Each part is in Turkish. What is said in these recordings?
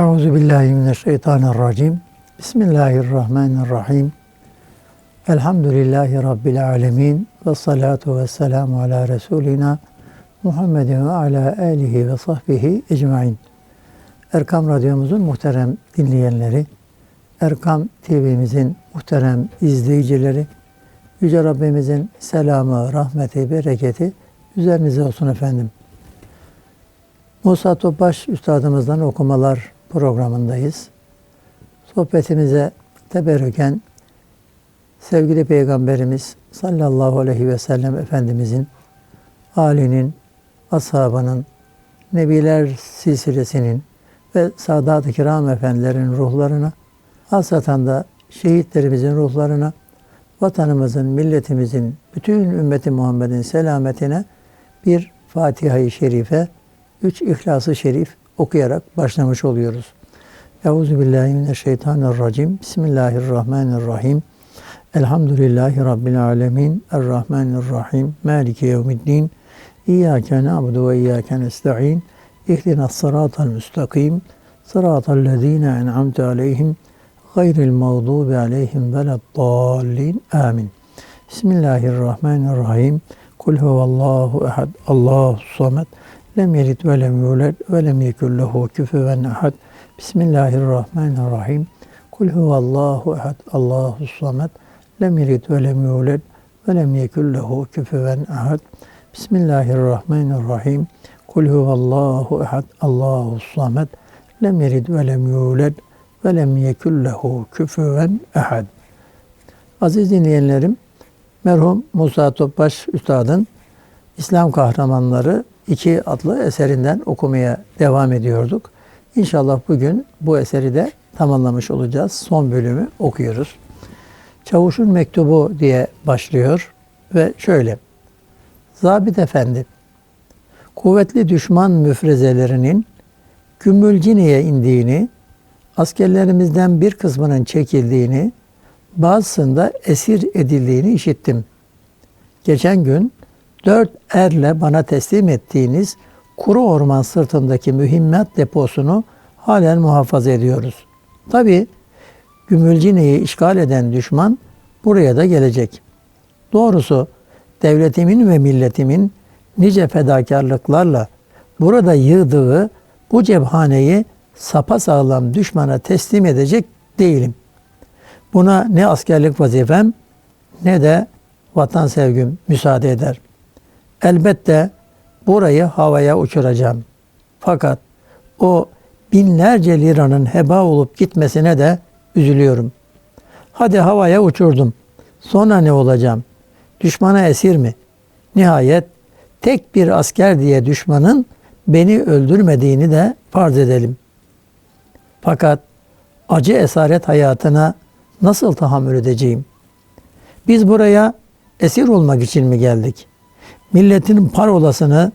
Euzu billahi mineşşeytanirracim. Bismillahirrahmanirrahim. Elhamdülillahi rabbil alamin ve salatu vesselamu ala resulina Muhammedin ve ala alihi ve sahbihi ecmaîn. Erkam Radyomuzun muhterem dinleyenleri, Erkam TV'mizin muhterem izleyicileri, Yüce Rabbimizin selamı, rahmeti, bereketi üzerinize olsun efendim. Musa Topbaş Üstadımızdan okumalar programındayız. Sohbetimize teberrüken sevgili Peygamberimiz sallallahu aleyhi ve sellem Efendimizin, alinin, ashabının, Nebiler silsilesinin ve Sadat-ı Kiram Efendilerin ruhlarına, hasatan da şehitlerimizin ruhlarına, vatanımızın, milletimizin, bütün ümmeti Muhammed'in selametine bir Fatiha-i Şerife, üç İhlas-ı Şerif okuyarak başlamış oluyoruz. Euzu billahi mineşşeytanirracim. Bismillahirrahmanirrahim. Elhamdülillahi rabbil alamin. Errahmanirrahim. Maliki yevmiddin. İyyake na'budu ve iyyake nestaîn. İhdinas sıratal müstakim. Sıratal lezîne en'amte aleyhim. Gayril mağdubi aleyhim veleddallin. Amin. Bismillahirrahmanirrahim. Kul huvallahu ehad. Allahu samet. Lem yelid ve lem yulad ve lem yekun lehu küfüven ahad. Bismillahirrahmanirrahim. Kul huvallahu ehad. Allahu samet. Lem yelid ve lem yulad ve lem yekun lehu küfüven ahad. Bismillahirrahmanirrahim. Kul huvallahu ehad. Allahu samet. Lem yelid ve lem yulad ve lem yekun lehu küfüven ahad. Aziz dinleyenlerim, merhum Musa Topbaş Üstad'ın İslam Kahramanları 2 adlı eserinden okumaya devam ediyorduk. İnşallah bugün bu eseri de tamamlamış olacağız. Son bölümü okuyoruz. Çavuşun mektubu diye başlıyor ve şöyle. Zabit Efendi, kuvvetli düşman müfrezelerinin Gümbülcine'ye indiğini, askerlerimizden bir kısmının çekildiğini, bazısında esir edildiğini işittim. Geçen gün dört erle bana teslim ettiğiniz kuru orman sırtındaki mühimmat deposunu halen muhafaza ediyoruz. Tabi Gümülcine'yi işgal eden düşman buraya da gelecek. Doğrusu devletimin ve milletimin nice fedakarlıklarla burada yığdığı bu cephaneyi sapasağlam düşmana teslim edecek değilim. Buna ne askerlik vazifem ne de vatan sevgim müsaade eder. Elbette burayı havaya uçuracağım. Fakat o binlerce liranın heba olup gitmesine de üzülüyorum. Hadi havaya uçurdum. Sonra ne olacağım? Düşmana esir mi? Nihayet tek bir asker diye düşmanın beni öldürmediğini de farz edelim. Fakat acı esaret hayatına nasıl tahammül edeceğim? Biz buraya esir olmak için mi geldik? Milletin parolasını,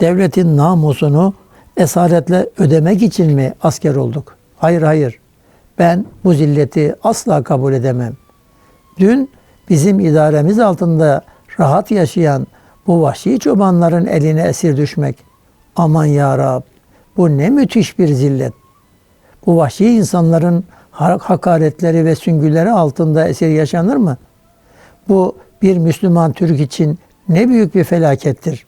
devletin namusunu esaretle ödemek için mi asker olduk? Hayır hayır. Ben bu zilleti asla kabul edemem. Dün bizim idaremiz altında rahat yaşayan bu vahşi çobanların eline esir düşmek. Aman ya Rab, bu ne müthiş bir zillet. Bu vahşi insanların hakaretleri ve süngüleri altında esir yaşanır mı? Bu bir Müslüman Türk için ne büyük bir felakettir.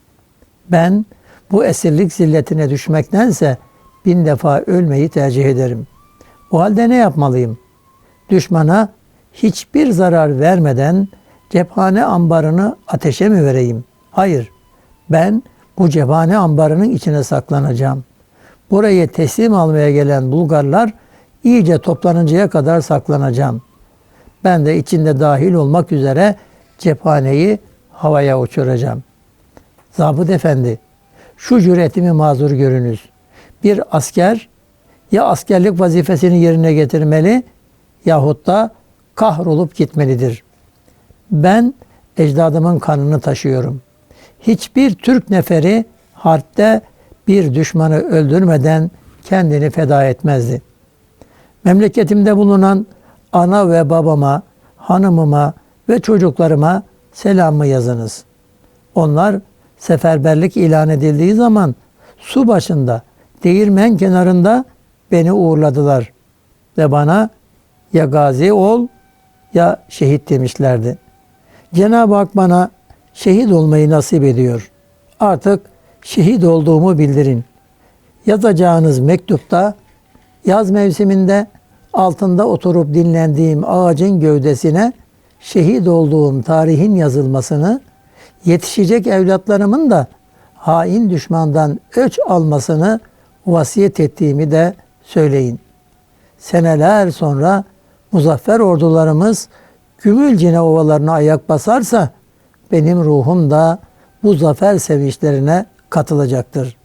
Ben bu esirlik zilletine düşmektense bin defa ölmeyi tercih ederim. O halde ne yapmalıyım? Düşmana hiçbir zarar vermeden cephane ambarını ateşe mi vereyim? Hayır. Ben bu cephane ambarının içine saklanacağım. Burayı teslim almaya gelen Bulgarlar iyice toplanıncaya kadar saklanacağım. Ben de içinde dahil olmak üzere cephaneyi havaya uçuracağım. Zabıt efendi, şu cüretimi mazur görünüz. Bir asker ya askerlik vazifesini yerine getirmeli yahut da kahrolup gitmelidir. Ben ecdadımın kanını taşıyorum. Hiçbir Türk neferi harpte bir düşmanı öldürmeden kendini feda etmezdi. Memleketimde bulunan ana ve babama, hanımıma ve çocuklarıma selamı yazınız. Onlar seferberlik ilan edildiği zaman su başında, değirmen kenarında beni uğurladılar ve bana ya gazi ol ya şehit demişlerdi. Cenab-ı Hak bana şehit olmayı nasip ediyor. Artık şehit olduğumu bildirin. Yazacağınız mektupta yaz mevsiminde altında oturup dinlendiğim ağacın gövdesine şehit olduğum tarihin yazılmasını, yetişecek evlatlarımın da hain düşmandan öç almasını vasiyet ettiğimi de söyleyin. Seneler sonra muzaffer ordularımız Gümülcine ovalarına ayak basarsa benim ruhum da bu zafer sevinçlerine katılacaktır.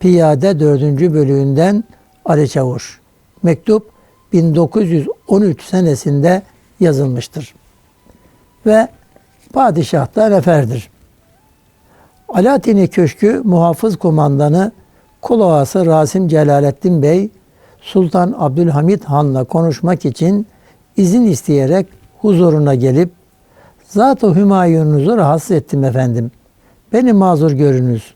Piyade 4. bölüğünden Ali Çavuş. Mektup 1913 senesinde yazılmıştır. Ve padişah da neferdir. Alaaddin Köşkü muhafız kumandanı kul ağası Rasim Celalettin Bey Sultan Abdülhamit Han'la konuşmak için izin isteyerek huzuruna gelip Zat-ı Hümayununuzu rahatsız ettim efendim. Beni mazur görünüz.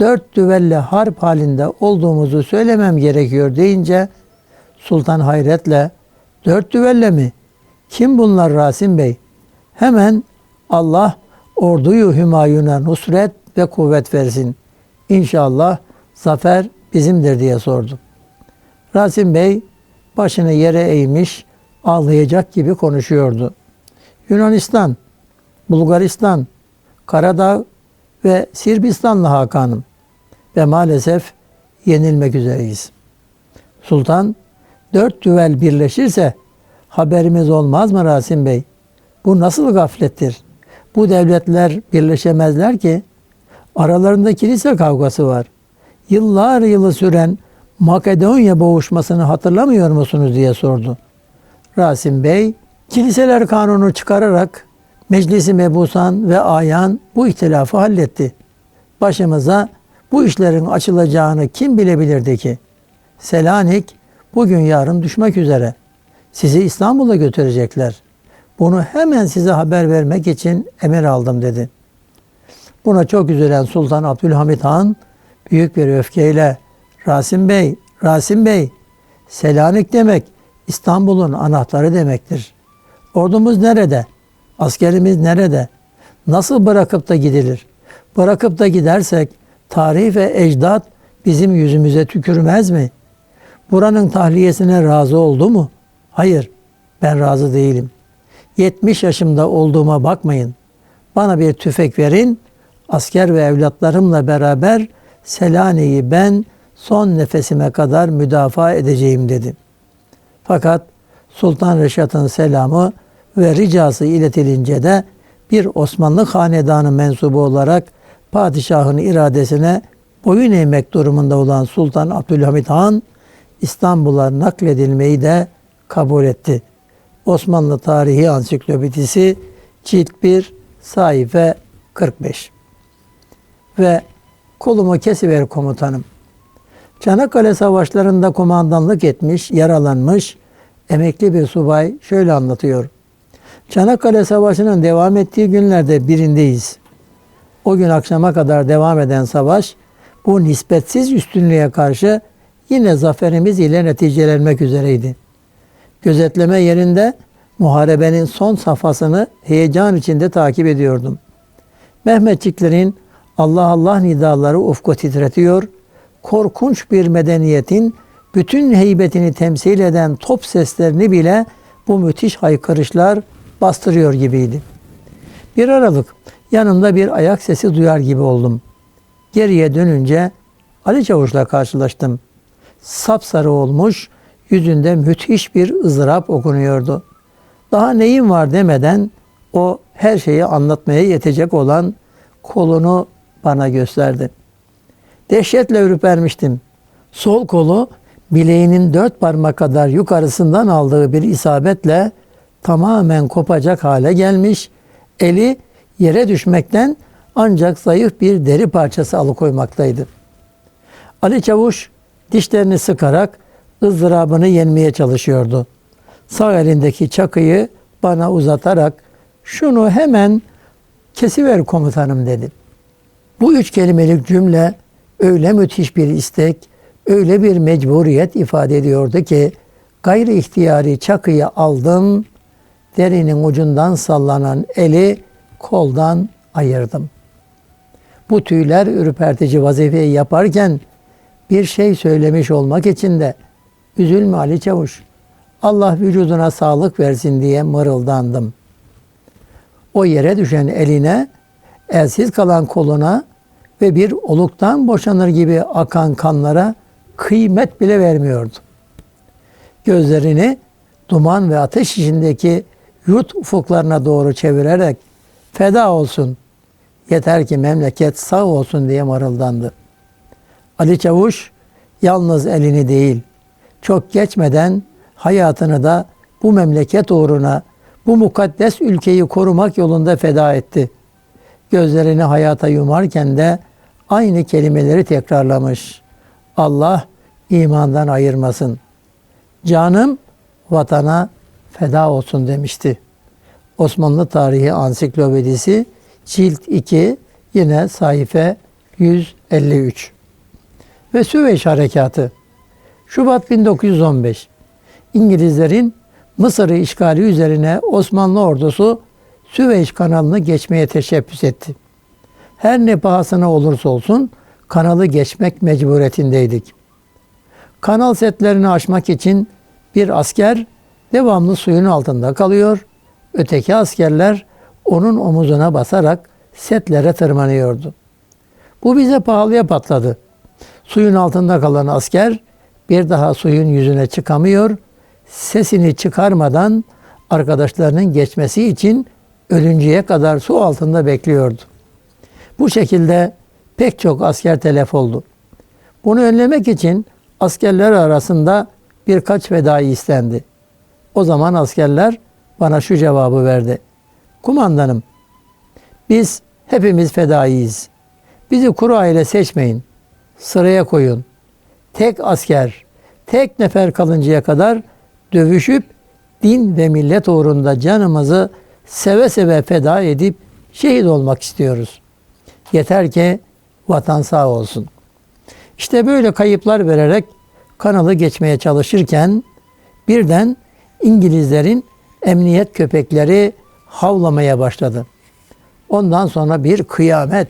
Dört düvelle harp halinde olduğumuzu söylemem gerekiyor deyince Sultan hayretle dört düvelle mi? Kim bunlar Rasim Bey? Hemen Allah orduyu Hümayun'a nusret ve kuvvet versin. İnşallah zafer bizimdir diye sordu. Rasim Bey başını yere eğmiş ağlayacak gibi konuşuyordu. Yunanistan, Bulgaristan, Karadağ ve Sırbistanlı Hakan'ım ve maalesef yenilmek üzereyiz. Sultan, dört düvel birleşirse haberimiz olmaz mı Rasim Bey? Bu nasıl gaflettir? Bu devletler birleşemezler ki aralarında kilise kavgası var. Yıllar yılı süren Makedonya boğuşmasını hatırlamıyor musunuz diye sordu. Rasim Bey, kiliseler kanunu çıkararak Meclisi Mebusan ve Ayan bu ihtilafı halletti. Başımıza bu işlerin açılacağını kim bilebilirdi ki? Selanik bugün yarın düşmek üzere. Sizi İstanbul'a götürecekler. Bunu hemen size haber vermek için emir aldım dedi. Buna çok üzülen Sultan Abdülhamit Han büyük bir öfkeyle Rasim Bey, Rasim Bey, Selanik demek İstanbul'un anahtarı demektir. Ordumuz nerede? Askerimiz nerede? Nasıl bırakıp da gidilir? Bırakıp da gidersek tarih ve ecdat bizim yüzümüze tükürmez mi? Buranın tahliyesine razı oldu mu? Hayır, ben razı değilim. 70 yaşımda olduğuma bakmayın. Bana bir tüfek verin, asker ve evlatlarımla beraber Selanik'i ben son nefesime kadar müdafaa edeceğim dedi. Fakat Sultan Reşat'ın selamı ve ricası iletilince de bir Osmanlı hanedanı mensubu olarak padişahın iradesine boyun eğmek durumunda olan Sultan Abdülhamit Han İstanbul'a nakledilmeyi de kabul etti. Osmanlı Tarihi Ansiklopedisi cilt 1 sayfa 45 ve kolumu kesiver komutanım. Çanakkale Savaşları'nda komandanlık etmiş, yaralanmış emekli bir subay şöyle anlatıyor. Çanakkale Savaşı'nın devam ettiği günlerde birindeyiz. O gün akşama kadar devam eden savaş bu nispetsiz üstünlüğe karşı yine zaferimiz ile neticelenmek üzereydi. Gözetleme yerinde muharebenin son safhasını heyecan içinde takip ediyordum. Mehmetçiklerin Allah Allah nidaları ufku titretiyor, korkunç bir medeniyetin bütün heybetini temsil eden top seslerini bile bu müthiş haykırışlar bastırıyor gibiydi. Bir aralık yanımda bir ayak sesi duyar gibi oldum. Geriye dönünce Ali Çavuş'la karşılaştım. Sapsarı olmuş, yüzünde müthiş bir ızdırap okunuyordu. Daha neyim var demeden o her şeyi anlatmaya yetecek olan kolunu bana gösterdi. Dehşetle ürpermiştim. Sol kolu bileğinin dört parmak kadar yukarısından aldığı bir isabetle tamamen kopacak hale gelmiş, eli yere düşmekten ancak zayıf bir deri parçası alıkoymaktaydı. Ali Çavuş dişlerini sıkarak ızdırabını yenmeye çalışıyordu. Sağ elindeki çakıyı bana uzatarak şunu hemen kesiver komutanım dedi. Bu üç kelimelik cümle öyle müthiş bir istek, öyle bir mecburiyet ifade ediyordu ki gayri ihtiyari çakıyı aldım, derinin ucundan sallanan eli koldan ayırdım. Bu tüyler ürpertici vazifeyi yaparken bir şey söylemiş olmak için de üzülme Ali Çavuş, Allah vücuduna sağlık versin diye mırıldandım. O yere düşen eline, elsiz kalan koluna ve bir oluktan boşanır gibi akan kanlara kıymet bile vermiyordu. Gözlerini duman ve ateş içindeki yurt ufuklarına doğru çevirerek feda olsun, yeter ki memleket sağ olsun diye mırıldandı. Ali Çavuş yalnız elini değil, çok geçmeden hayatını da bu memleket uğruna, bu mukaddes ülkeyi korumak yolunda feda etti. Gözlerini hayata yumarken de aynı kelimeleri tekrarlamış. Allah imandan ayırmasın. Canım vatana feda olsun demişti. Osmanlı Tarihi Ansiklopedisi cilt 2 yine sayfa 153. Ve Süveyş Harekatı Şubat 1915 İngilizlerin Mısır'ı işgali üzerine Osmanlı ordusu Süveyş kanalını geçmeye teşebbüs etti. Her ne pahasına olursa olsun kanalı geçmek mecburiyetindeydik. Kanal setlerini aşmak için bir asker devamlı suyun altında kalıyor, öteki askerler onun omuzuna basarak setlere tırmanıyordu. Bu bize pahalıya patladı. Suyun altında kalan asker bir daha suyun yüzüne çıkamıyor, sesini çıkarmadan arkadaşlarının geçmesi için ölünceye kadar su altında bekliyordu. Bu şekilde pek çok asker telef oldu. Bunu önlemek için askerler arasında birkaç fedai istendi. O zaman askerler bana şu cevabı verdi. Kumandanım, biz hepimiz fedaiyiz. Bizi kuru aile seçmeyin. Sıraya koyun. Tek asker, tek nefer kalıncaya kadar dövüşüp din ve millet uğrunda canımızı seve seve feda edip şehit olmak istiyoruz. Yeter ki vatan sağ olsun. İşte böyle kayıplar vererek kanalı geçmeye çalışırken birden İngilizlerin emniyet köpekleri havlamaya başladı. Ondan sonra bir kıyamet.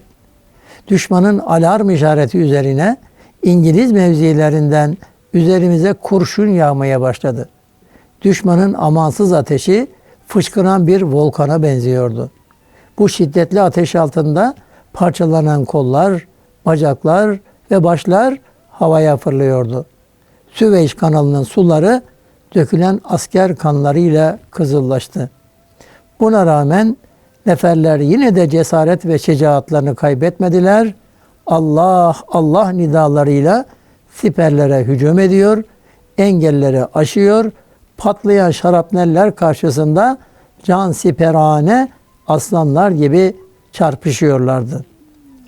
Düşmanın alarm işareti üzerine İngiliz mevzilerinden üzerimize kurşun yağmaya başladı. Düşmanın amansız ateşi fışkıran bir volkana benziyordu. Bu şiddetli ateş altında parçalanan kollar, bacaklar ve başlar havaya fırlıyordu. Süveyş kanalının suları dökülen asker kanlarıyla kızıllaştı. Buna rağmen neferler yine de cesaret ve şecaatlarını kaybetmediler. Allah Allah nidalarıyla siperlere hücum ediyor, engelleri aşıyor, patlayan şarapneller karşısında can siperane aslanlar gibi çarpışıyorlardı.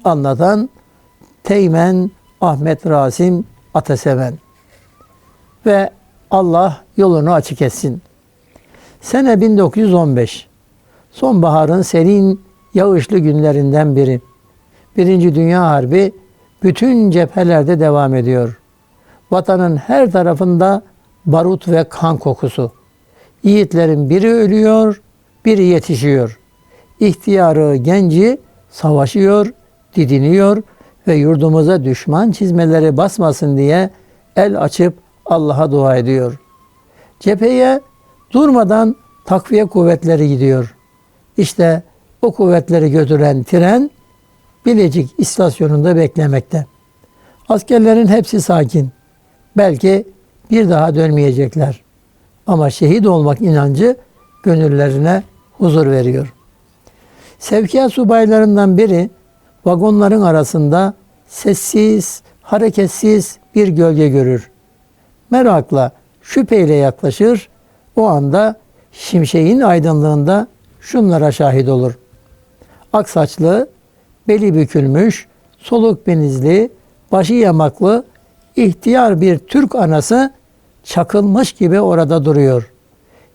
Anlatan Teğmen Ahmet Rasim Ataseven. Ve Allah yolunu açık etsin. Sene 1915. Sonbaharın serin, yağışlı günlerinden biri. Birinci Dünya Harbi bütün cephelerde devam ediyor. Vatanın her tarafında barut ve kan kokusu. Yiğitlerin biri ölüyor, biri yetişiyor. İhtiyarı, genci savaşıyor, didiniyor ve yurdumuza düşman çizmeleri basmasın diye el açıp Allah'a dua ediyor. Cepheye durmadan takviye kuvvetleri gidiyor. İşte o kuvvetleri götüren tren Bilecik istasyonunda beklemekte. Askerlerin hepsi sakin. Belki bir daha dönmeyecekler. Ama şehit olmak inancı gönüllerine huzur veriyor. Sevkiyat subaylarından biri vagonların arasında sessiz, hareketsiz bir gölge görür. Merakla, şüpheyle yaklaşır. O anda şimşeğin aydınlığında şunlara şahit olur. Aksaçlı, beli bükülmüş, soluk benizli, başı yamaklı, ihtiyar bir Türk anası çakılmış gibi orada duruyor.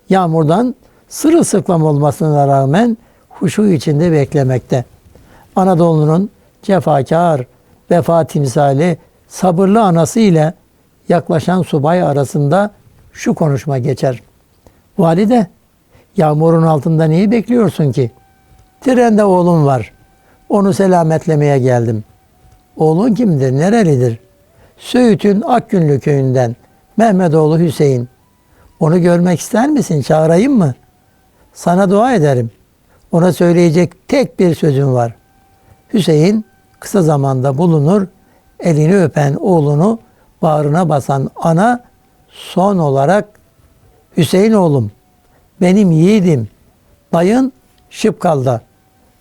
Yağmurdan sırılsıklam olmasına rağmen huşu içinde beklemekte. Anadolu'nun cefakar, vefa timsali, sabırlı anası ile yaklaşan subay arasında şu konuşma geçer. Valide, yağmurun altında neyi bekliyorsun ki? Trende oğlum var. Onu selametlemeye geldim. Oğlun kimdir, nerelidir? Söğüt'ün Akgünlü köyünden. Mehmetoğlu Hüseyin. Onu görmek ister misin? Çağırayım mı? Sana dua ederim. Ona söyleyecek tek bir sözüm var. Hüseyin kısa zamanda bulunur. Elini öpen oğlunu bağrına basan ana son olarak Hüseyin oğlum benim yiğidim. Dayın Şıpkal'da.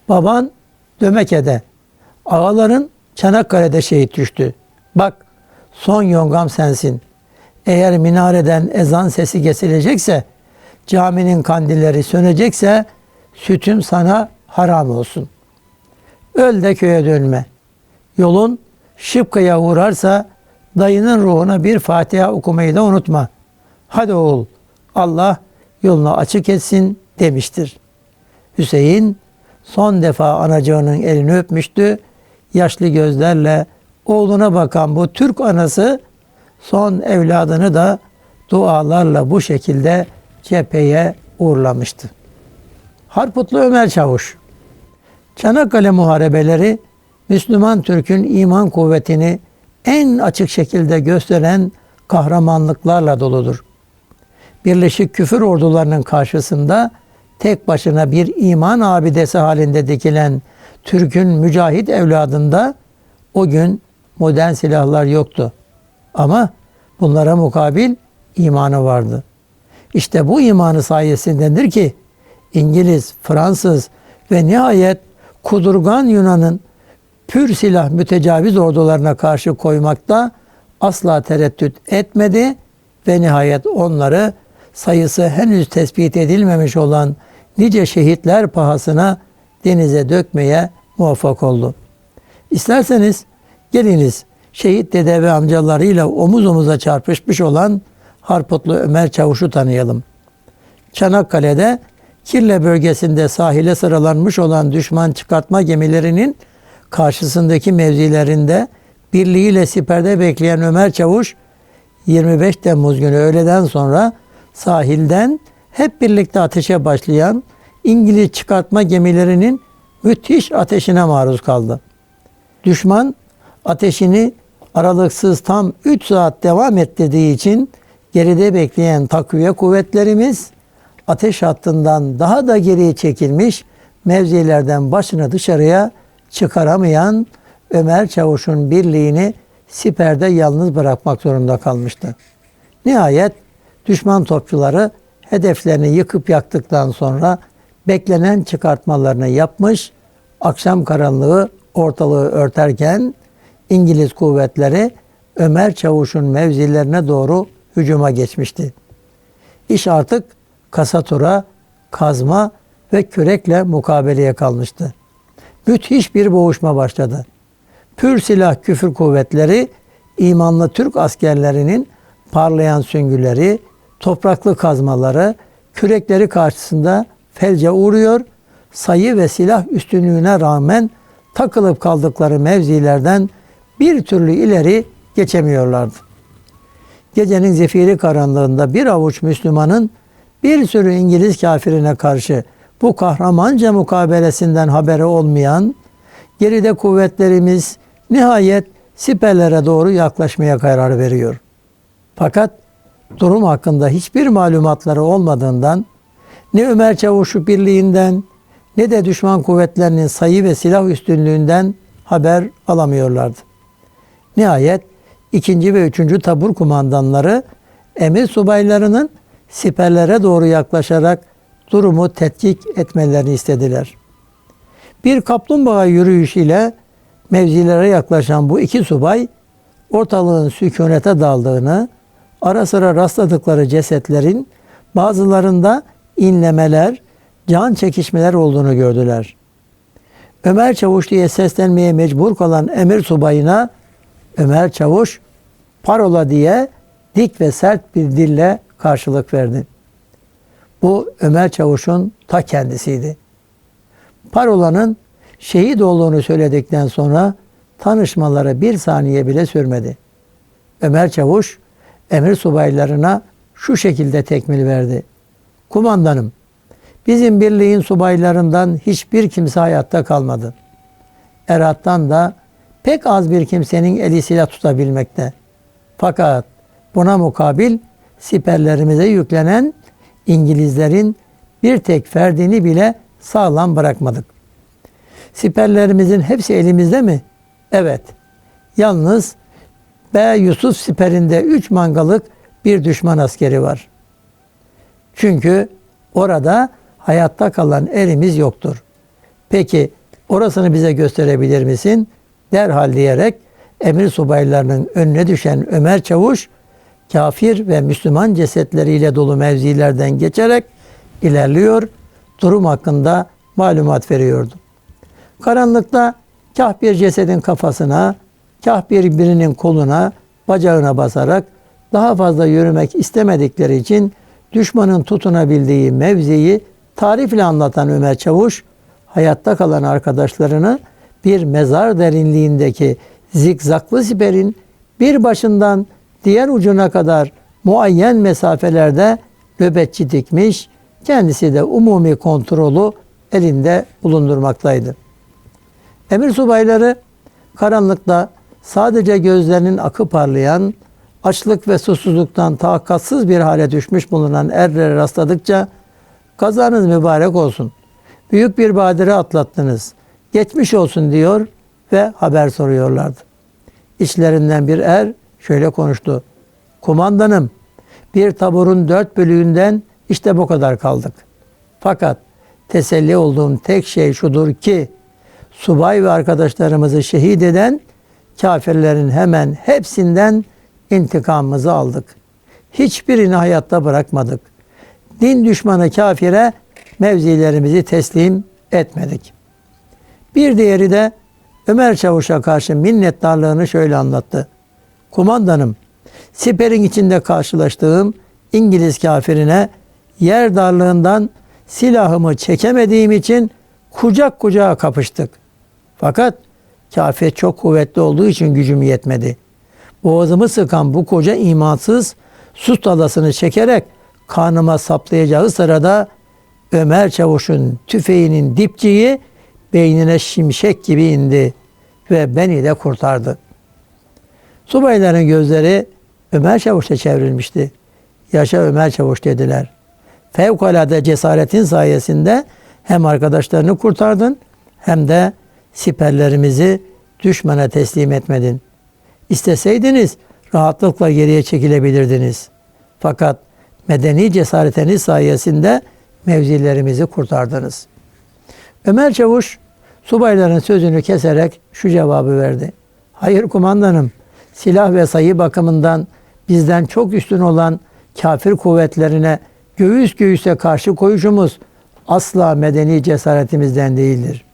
Baban Dömeke'de. Ağaların Çanakkale'de şehit düştü. Bak son yongam sensin. Eğer minareden ezan sesi kesilecekse, caminin kandilleri sönecekse sütüm sana haram olsun. Öl de köye dönme. Yolun Şıpka'ya uğrarsa dayının ruhuna bir Fatiha okumayı da unutma. Hadi oğul Allah yolunu açık etsin demiştir. Hüseyin son defa anacığının elini öpmüştü. Yaşlı gözlerle oğluna bakan bu Türk anası son evladını da dualarla bu şekilde cepheye uğurlamıştı. Harputlu Ömer Çavuş Çanakkale Muharebeleri Müslüman Türk'ün iman kuvvetini en açık şekilde gösteren kahramanlıklarla doludur. Birleşik küfür ordularının karşısında tek başına bir iman abidesi halinde dikilen Türk'ün mücahit evladında o gün modern silahlar yoktu. Ama bunlara mukabil imanı vardı. İşte bu imanı sayesindendir ki İngiliz, Fransız ve nihayet kudurgan Yunan'ın pür silah mütecaviz ordularına karşı koymakta asla tereddüt etmedi ve nihayet onları sayısı henüz tespit edilmemiş olan nice şehitler pahasına denize dökmeye muvaffak oldu. İsterseniz geliniz şehit dede ve amcalarıyla omuz omuza çarpışmış olan Harputlu Ömer Çavuş'u tanıyalım. Çanakkale'de Kirle bölgesinde sahile sıralanmış olan düşman çıkartma gemilerinin karşısındaki mevzilerinde birliğiyle siperde bekleyen Ömer Çavuş 25 Temmuz günü öğleden sonra sahilden hep birlikte ateşe başlayan İngiliz çıkartma gemilerinin müthiş ateşine maruz kaldı. Düşman ateşini aralıksız tam 3 saat devam ettirdiği için geride bekleyen takviye kuvvetlerimiz ateş hattından daha da geriye çekilmiş mevzilerden başını dışarıya çıkaramayan Ömer Çavuş'un birliğini siperde yalnız bırakmak zorunda kalmıştı. Nihayet düşman topçuları hedeflerini yıkıp yaktıktan sonra beklenen çıkartmalarını yapmış, akşam karanlığı ortalığı örterken İngiliz kuvvetleri Ömer Çavuş'un mevzilerine doğru hücuma geçmişti. İş artık kasatura, kazma ve kürekle mukabeleye kalmıştı. Müthiş bir boğuşma başladı. Pür silah küfür kuvvetleri imanlı Türk askerlerinin parlayan süngüleri, topraklı kazmaları, kürekleri karşısında felce uğruyor, sayı ve silah üstünlüğüne rağmen takılıp kaldıkları mevzilerden bir türlü ileri geçemiyorlardı. Gecenin zefiri karanlığında bir avuç Müslümanın bir sürü İngiliz kafirine karşı bu kahramanca mukabelesinden haberi olmayan geride kuvvetlerimiz nihayet siperlere doğru yaklaşmaya karar veriyor. Fakat durum hakkında hiçbir malumatları olmadığından ne Ömer Çavuşu birliğinden ne de düşman kuvvetlerinin sayı ve silah üstünlüğünden haber alamıyorlardı. Nihayet ikinci ve üçüncü tabur kumandanları emir subaylarının siperlere doğru yaklaşarak durumu tetkik etmelerini istediler. Bir kaplumbağa yürüyüşüyle mevzilere yaklaşan bu iki subay ortalığın sükunete daldığını, ara sıra rastladıkları cesetlerin bazılarında inlemeler, can çekişmeler olduğunu gördüler. Ömer Çavuş diye seslenmeye mecbur kalan emir subayına Ömer Çavuş parola diye dik ve sert bir dille karşılık verdi. Bu Ömer Çavuş'un ta kendisiydi. Parolanın şehit olduğunu söyledikten sonra tanışmaları bir saniye bile sürmedi. Ömer Çavuş emir subaylarına şu şekilde tekmil verdi. Kumandanım, bizim birliğin subaylarından hiçbir kimse hayatta kalmadı. Erat'tan da pek az bir kimsenin eli silah tutabilmekte. Fakat buna mukabil siperlerimize yüklenen İngilizlerin bir tek ferdini bile sağlam bırakmadık. Siperlerimizin hepsi elimizde mi? Evet. Yalnız B. Yusuf siperinde 3 mangalık bir düşman askeri var. Çünkü orada hayatta kalan elimiz yoktur. Peki orasını bize gösterebilir misin? Derhal diyerek emir subaylarının önüne düşen Ömer Çavuş kafir ve Müslüman cesetleriyle dolu mevzilerden geçerek ilerliyor, durum hakkında malumat veriyordu. Karanlıkta kah bir cesedin kafasına, kah bir birinin koluna, bacağına basarak daha fazla yürümek istemedikleri için düşmanın tutunabildiği mevziyi tarifle anlatan Ömer Çavuş, hayatta kalan arkadaşlarını bir mezar derinliğindeki zikzaklı siperin bir başından diğer ucuna kadar muayyen mesafelerde nöbetçi dikmiş, kendisi de umumi kontrolü elinde bulundurmaktaydı. Emir subayları karanlıkta sadece gözlerinin akı parlayan, açlık ve susuzluktan takatsız bir hale düşmüş bulunan erlere rastladıkça kazanız mübarek olsun. Büyük bir badire atlattınız. Geçmiş olsun diyor ve haber soruyorlardı. İçlerinden bir er şöyle konuştu. Kumandanım bir taburun dört bölüğünden işte bu kadar kaldık. Fakat teselli olduğum tek şey şudur ki subay ve arkadaşlarımızı şehit eden kafirlerin hemen hepsinden intikamımızı aldık. Hiçbirini hayatta bırakmadık. Din düşmanı kafire mevzilerimizi teslim etmedik. Bir diğeri de Ömer Çavuş'a karşı minnettarlığını şöyle anlattı. Kumandanım, siperin içinde karşılaştığım İngiliz kafirine yer darlığından silahımı çekemediğim için kucak kucağa kapıştık. Fakat kafir çok kuvvetli olduğu için gücüm yetmedi. Boğazımı sıkan bu koca imansız sus talasını çekerek karnıma saplayacağı sırada Ömer Çavuş'un tüfeğinin dipçiği beynine şimşek gibi indi ve beni de kurtardı. Subayların gözleri Ömer Çavuş'a çevrilmişti. Yaşa Ömer Çavuş dediler. Fevkalade cesaretin sayesinde hem arkadaşlarını kurtardın hem de siperlerimizi düşmana teslim etmedin. İsteseydiniz rahatlıkla geriye çekilebilirdiniz. Fakat medeni cesaretiniz sayesinde mevzilerimizi kurtardınız. Ömer Çavuş subayların sözünü keserek şu cevabı verdi. Hayır kumandanım, silah ve sayı bakımından bizden çok üstün olan kafir kuvvetlerine göğüs göğüse karşı koyuşumuz asla medeni cesaretimizden değildir.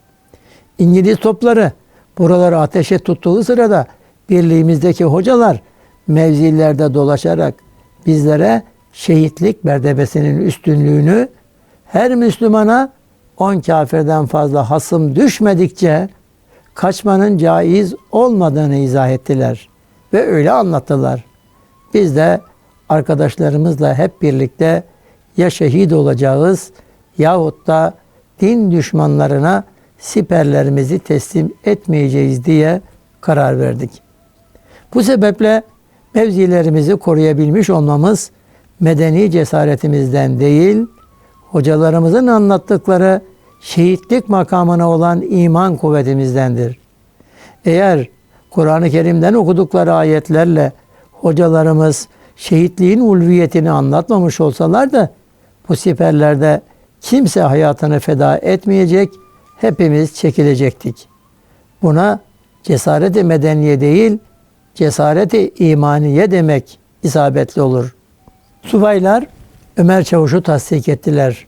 İngiliz topları buraları ateşe tuttuğu sırada birliğimizdeki hocalar mevzilerde dolaşarak bizlere şehitlik merdebesinin üstünlüğünü her Müslümana on kafirden fazla hasım düşmedikçe kaçmanın caiz olmadığını izah ettiler ve öyle anlattılar. Biz de arkadaşlarımızla hep birlikte ya şehit olacağız yahut da din düşmanlarına siperlerimizi teslim etmeyeceğiz diye karar verdik. Bu sebeple mevzilerimizi koruyabilmiş olmamız medeni cesaretimizden değil, hocalarımızın anlattıkları şehitlik makamına olan iman kuvvetimizdendir. Eğer Kur'an-ı Kerim'den okudukları ayetlerle hocalarımız şehitliğin ulviyetini anlatmamış olsalar da bu siperlerde kimse hayatını feda etmeyecek, hepimiz çekilecektik. Buna cesareti medeniye değil, cesareti imaniye demek isabetli olur. Subaylar Ömer Çavuş'u tasdik ettiler.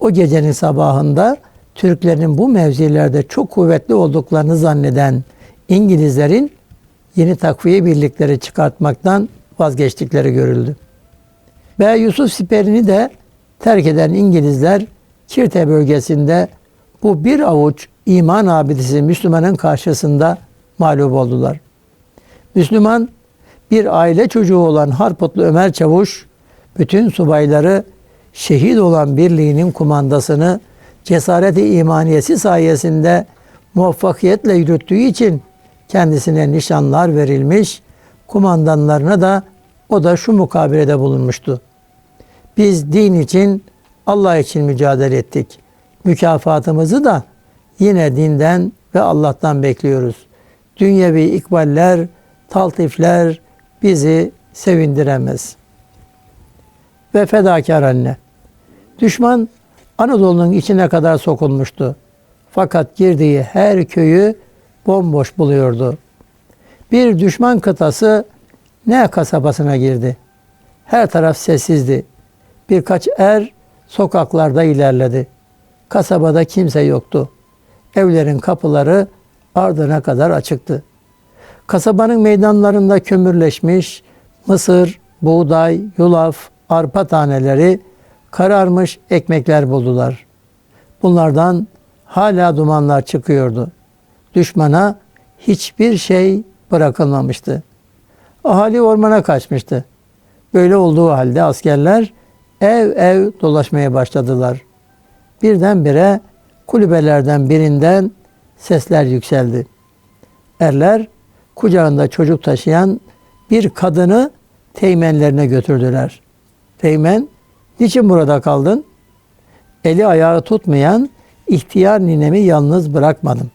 O gecenin sabahında Türklerin bu mevzilerde çok kuvvetli olduklarını zanneden İngilizlerin yeni takviye birlikleri çıkartmaktan vazgeçtikleri görüldü. Ve Yusuf siperini de terk eden İngilizler Kirte bölgesinde bu bir avuç iman abidesi Müslümanın karşısında mağlup oldular. Müslüman bir aile çocuğu olan Harputlu Ömer Çavuş bütün subayları şehit olan birliğinin kumandasını cesareti imaniyesi sayesinde muvaffakiyetle yürüttüğü için kendisine nişanlar verilmiş, kumandanlarına da o da şu mukabelede bulunmuştu. Biz din için, Allah için mücadele ettik. Mükafatımızı da yine dinden ve Allah'tan bekliyoruz. Dünyevi ikballer, taltifler bizi sevindiremez. Ve fedakar anne. Düşman Anadolu'nun içine kadar sokulmuştu. Fakat girdiği her köyü bomboş buluyordu. Bir düşman kıtası ne kasabasına girdi. Her taraf sessizdi. Birkaç er sokaklarda ilerledi. Kasabada kimse yoktu. Evlerin kapıları ardına kadar açıktı. Kasabanın meydanlarında kömürleşmiş mısır, buğday, yulaf, arpa taneleri, kararmış ekmekler buldular. Bunlardan hala dumanlar çıkıyordu. Düşmana hiçbir şey bırakılmamıştı. Ahali ormana kaçmıştı. Böyle olduğu halde askerler ev ev dolaşmaya başladılar. Birdenbire kulübelerden birinden sesler yükseldi. Erler kucağında çocuk taşıyan bir kadını teğmenlerine götürdüler. Teğmen, niçin burada kaldın? Eli ayağı tutmayan ihtiyar ninemi yalnız bırakmadım.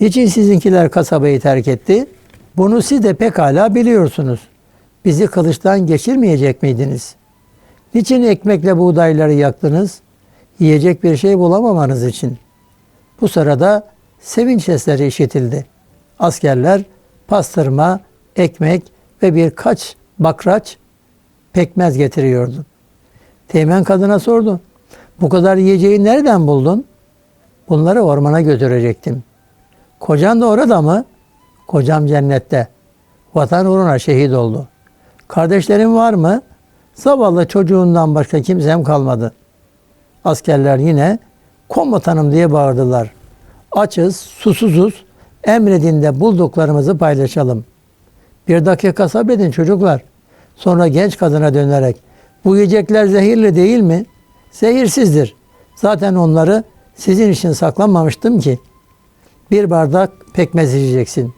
Niçin sizinkiler kasabayı terk etti? Bunu siz de pekala biliyorsunuz. Bizi kılıçtan geçirmeyecek miydiniz? Niçin ekmekle buğdayları yaktınız? Yiyecek bir şey bulamamanız için. Bu sırada sevinç sesleri işitildi. Askerler pastırma, ekmek ve birkaç bakraç pekmez getiriyordu. Teğmen kadına sordu. Bu kadar yiyeceği nereden buldun? Bunları ormana götürecektim. Kocan da orada mı? Kocam cennette. Vatan uğruna şehit oldu. Kardeşlerin var mı? Zavallı çocuğundan başka kimsem kalmadı. Askerler yine komutanım diye bağırdılar. Açız, susuzuz, emredin de bulduklarımızı paylaşalım. Bir dakika sabredin çocuklar. Sonra genç kadına dönerek, bu yiyecekler zehirli değil mi? Zehirsizdir. Zaten onları sizin için saklanmamıştım ki. Bir bardak pekmez içeceksin.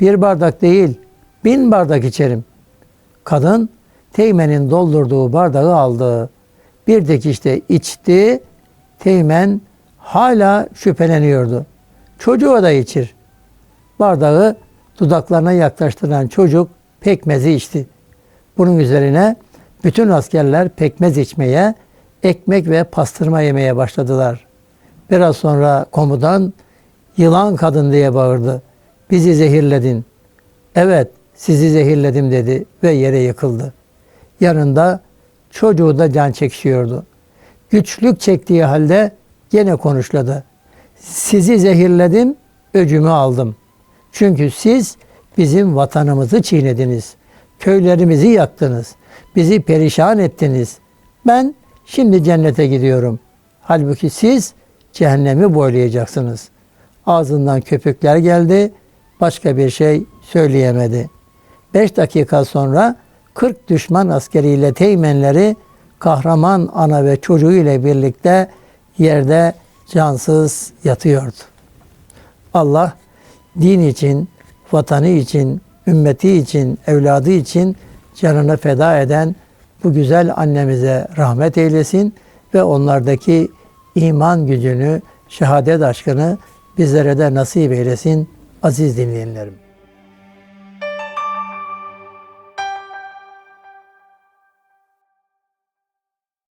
Bir bardak değil, bin bardak içerim. Kadın Teğmen'in doldurduğu bardağı aldı. Bir dikişte içti. Teğmen hala şüpheleniyordu. Çocuğa da içir. Bardağı dudaklarına yaklaştıran çocuk pekmezi içti. Bunun üzerine bütün askerler pekmez içmeye, ekmek ve pastırma yemeye başladılar. Biraz sonra komutan yılan kadın diye bağırdı. Bizi zehirledin. Evet sizi zehirledim dedi ve yere yıkıldı. Yanında çocuğu da can çekişiyordu. Güçlük çektiği halde gene konuşladı. Sizi zehirledim, öcümü aldım. Çünkü siz bizim vatanımızı çiğnediniz. Köylerimizi yaktınız. Bizi perişan ettiniz. Ben şimdi cennete gidiyorum. Halbuki siz cehennemi boylayacaksınız. Ağzından köpükler geldi. Başka bir şey söyleyemedi. Beş dakika sonra 40 düşman askeriyle teğmenleri kahraman ana ve çocuğu ile birlikte yerde cansız yatıyordu. Allah din için, vatanı için, ümmeti için, evladı için canını feda eden bu güzel annemize rahmet eylesin ve onlardaki iman gücünü, şehadet aşkını bizlere de nasip eylesin aziz dinleyenlerim.